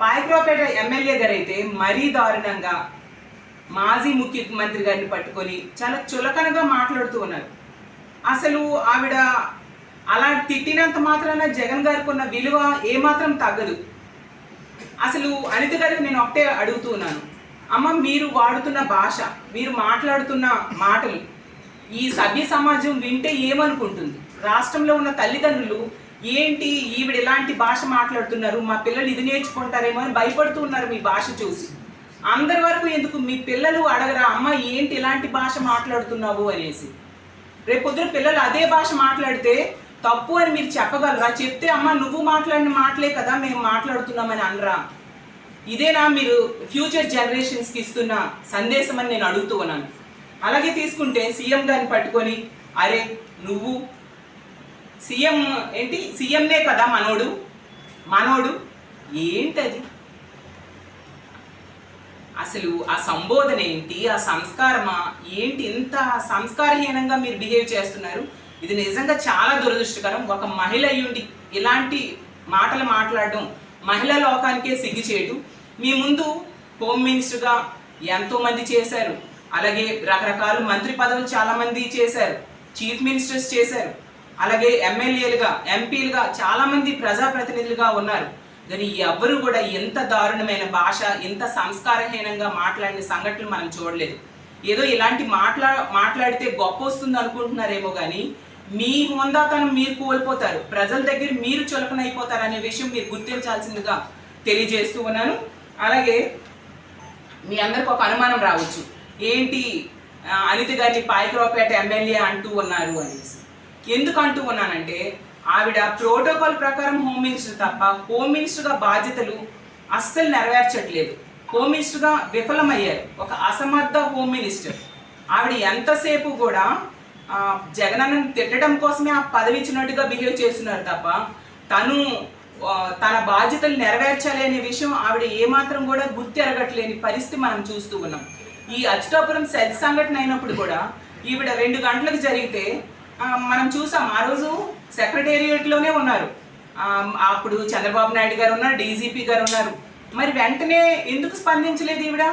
Payakaraopeta MLA గారు అయితే మరీ దారుణంగా మాజీ ముఖ్యమంత్రి గారిని పట్టుకొని చాలా చులకనగా మాట్లాడుతూ ఉన్నారు. అసలు ఆవిడ అలా తిట్టినంత మాత్రాన జగన్ గారికి ఉన్న విలువ ఏమాత్రం తగ్గదు. అసలు అనిత గారికి నేను ఒకటే అడుగుతూ ఉన్నాను. అమ్మ మీరు వాడుతున్న భాష మీరు మాట్లాడుతున్న మాటలు ఈ సభ్య సమాజం వింటే ఏమనుకుంటుంది? రాష్ట్రంలో ఉన్న తల్లిదండ్రులు ఏంటి ఈవిడ ఎలాంటి భాష మాట్లాడుతున్నారు? మా పిల్లలు ఇది నేర్చుకుంటారేమో అని భయపడుతూ ఉన్నారు మీ భాష చూసి. అందరి వరకు ఎందుకు మీ పిల్లలు అడగరా అమ్మ ఏంటి ఇలాంటి భాష మాట్లాడుతున్నావు? అనేసి. రేపు పిల్లలు అదే భాష మాట్లాడితే తప్పు అని మీరు చెప్పగలరా? చెప్తే అమ్మ నువ్వు మాట్లాడిన మాటలే కదా మేము మాట్లాడుతున్నామని అనరా. ఇదేనా మీరు ఫ్యూచర్ జనరేషన్స్కి ఇస్తున్న సందేశం అని నేను అడుగుతూ ఉన్నాను. అలాగే తీసుకుంటే సీఎం గారిని పట్టుకొని అరే నువ్వు సీఎం ఏంటి? సీఎంనే కదా మనోడు. మనోడు ఏంటది? అసలు ఆ సంబోధన ఏంటి? ఆ సంస్కారమా? ఏంటి ఇంత సంస్కారహీనంగా మీరు బిహేవ్ చేస్తున్నారు? ఇది నిజంగా చాలా దురదృష్టకరం. ఒక మహిళ అయ్యుండి ఇలాంటి మాటలు మాట్లాడడం మహిళా లోకానికే సిగ్గు చేయడం మీ ముందు హోమ్ మినిస్టర్గా ఎంతోమంది చేశారు. అలాగే రకరకాల మంత్రి పదవులు చాలామంది చేశారు. చీఫ్ మినిస్టర్స్ చేశారు. అలాగే ఎమ్మెల్యేలుగా ఎంపీలుగా చాలామంది ప్రజాప్రతినిధులుగా ఉన్నారు. కానీ ఎవ్వరూ కూడా ఎంత దారుణమైన భాష ఎంత సంస్కారహీనంగా మాట్లాడిన సంఘటనలు మనం చూడలేదు. ఏదో ఇలాంటి మాట్లా మాట్లాడితే గొప్ప వస్తుంది అనుకుంటున్నారేమో కానీ మీ హోందాతనం మీరు కోల్పోతారు. ప్రజల దగ్గర మీరు చులకనైపోతారు అనే విషయం మీరు గుర్తించాల్సిందిగా తెలియజేస్తూ ఉన్నాను. అలాగే మీ అందరికి ఒక అనుమానం రావచ్చు. ఏంటి అనిత గారిని పాయకరావుపేట ఎమ్మెల్యే అంటూ ఉన్నారు అనేసి. ఎందుకు అంటూ ఉన్నానంటే ఆవిడ ప్రోటోకాల్ ప్రకారం హోమ్ మినిస్టర్ తప్ప హోమ్ మినిస్టర్గా బాధ్యతలు అస్సలు నెరవేర్చట్లేదు. హోమ్ మినిస్టర్గా విఫలమయ్యారు. ఒక అసమర్థ హోమ్ మినిస్టర్. ఆవిడ ఎంతసేపు కూడా ఆ, జగనన్నను తిట్టడం కోసమే ఆ పదవి ఇచ్చినట్టుగా బిహేవ్ చేస్తున్నారు తప్ప తను తన బాధ్యతలు నెరవేర్చాలి అనే విషయం ఆవిడ ఏమాత్రం కూడా గుర్తు ఎరగట్లేని పరిస్థితి మనం చూస్తూ ఉన్నాం. ఈ అచ్యుతాపురం సెల్ సంఘటన అయినప్పుడు కూడా ఈవిడ రెండు గంటలకు జరిగితే మనం చూసాం ఆ రోజు సెక్రటేరియట్లోనే ఉన్నారు. అప్పుడు చంద్రబాబు నాయుడు గారు ఉన్నారు డీజీపీ గారు ఉన్నారు. మరి వెంటనే ఎందుకు స్పందించలేదు ఈవిడ?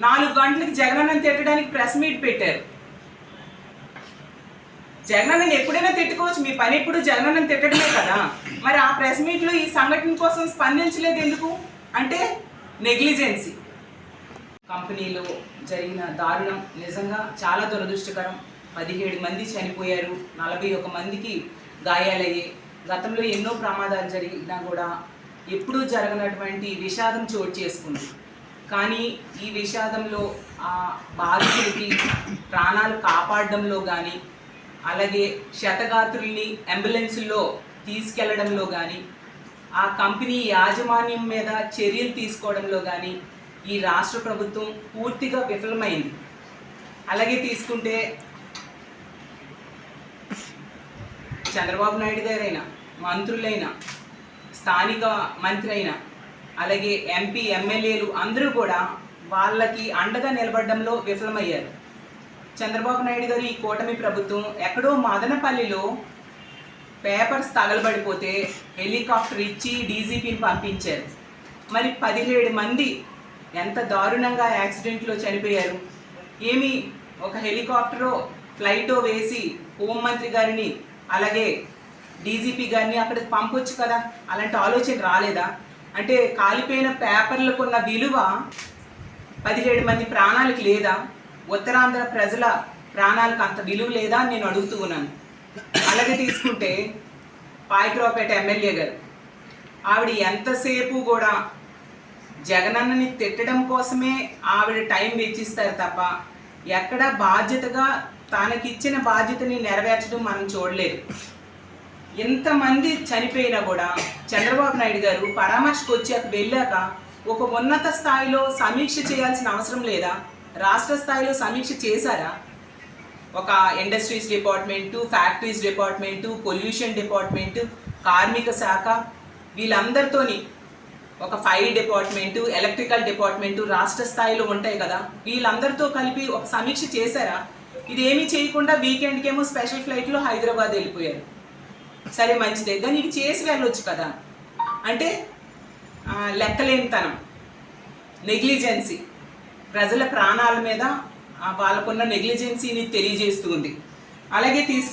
నాలుగు గంటలకు జగనన్నను తిట్టడానికి ప్రెస్ మీట్ పెట్టారు. జగనన్నని ఎప్పుడైనా తిట్టుకోవచ్చు మీ పని ఎప్పుడు జగనన్నని తిట్టడమే కదా. మరి ఆ ప్రెస్ మీట్లో ఈ సంఘటన కోసం స్పందించలేదు ఎందుకు? అంటే నెగ్లిజెన్సీ. కంపెనీలో జరిగిన దారుణం నిజంగా చాలా దురదృష్టకరం. పదిహేడు మంది చనిపోయారు. నలభై ఒక మందికి గాయాలయ్యాయి. గతంలో ఎన్నో ప్రమాదాలు జరిగినా కూడా ఎప్పుడూ జరగనటువంటి విషాదం చోటు చేసుకుంది. కానీ ఈ విషాదంలో ఆ బాధితులకి ప్రాణాలు కాపాడడంలో కానీ అలాగే శతగాత్రుల్ని అంబులెన్సుల్లో తీసుకెళ్ళడంలో కానీ ఆ కంపెనీ యాజమాన్యం మీద చర్యలు తీసుకోవడంలో కానీ ఈ రాష్ట్ర ప్రభుత్వం పూర్తిగా విఫలమైంది. అలాగే తీసుకుంటే చంద్రబాబు నాయుడు గారైనా మంత్రులైనా స్థానిక మంత్రి అయినా అలాగే ఎంపీ ఎమ్మెల్యేలు అందరూ కూడా వాళ్ళకి అండగా నిలబడడంలో విఫలమయ్యారు. చంద్రబాబు నాయుడు గారు ఈ కూటమి ప్రభుత్వం ఎక్కడో మదనపల్లిలో పేపర్స్ తగలబడిపోతే హెలికాప్టర్ ఇచ్చి డీజీపీని పంపించారు. మరి పదిహేడు మంది ఎంత దారుణంగా యాక్సిడెంట్లో చనిపోయారు? ఏమి ఒక హెలికాప్టరో ఫ్లైటో వేసి హోంమంత్రి గారిని అలాగే డీజీపీ గారిని అక్కడికి పంపొచ్చు కదా? అలాంటి ఆలోచన రాలేదా? అంటే కాలిపోయిన పేపర్లకు ఉన్న విలువ పదిహేడు మంది ప్రాణాలకు లేదా? ఉత్తరాంధ్ర ప్రజల ప్రాణాలకు అంత విలువ లేదా అని నేను అడుగుతూ ఉన్నాను. అలాగే తీసుకుంటే పాయకరావుపేట ఎమ్మెల్యే గారు ఆవిడ ఎంతసేపు కూడా జగనన్నని తిట్టడం కోసమే ఆవిడ టైం వెచ్చిస్తారు తప్ప ఎక్కడ బాధ్యతగా తనకిచ్చిన బాధ్యతని నెరవేర్చడం మనం చూడలేదు. ఎంతమంది చనిపోయినా కూడా చంద్రబాబు నాయుడు గారు పరామర్శకు వచ్చాక వెళ్ళాక ఒక ఉన్నత స్థాయిలో సమీక్ష చేయాల్సిన అవసరం లేదా? రాష్ట్ర స్థాయిలో సమీక్ష చేశారా? ఒక industries department factories department pollution department కార్మిక శాఖ వీళ్ళందరితోని ఒక ఫైర్ డిపార్ట్మెంటు ఎలక్ట్రికల్ డిపార్ట్మెంటు రాష్ట్ర స్థాయిలో ఉంటాయి కదా. వీళ్ళందరితో కలిపి ఒక సమీక్ష చేశారా? ఇది ఏమీ చేయకుండా వీకెండ్కి ఏమో స్పెషల్ ఫ్లైట్లో హైదరాబాద్ వెళ్ళిపోయారు. సరే మంచిదే. కానీ ఇది చేసి వెళ్ళొచ్చు కదా. అంటే లెక్కలేనితనం. నెగ్లిజెన్సీ. ప్రజల ప్రాణాల మీద వాళ్ళకున్న నెగ్లిజెన్సీని తెలియజేస్తుంది అలాగే తీసుకు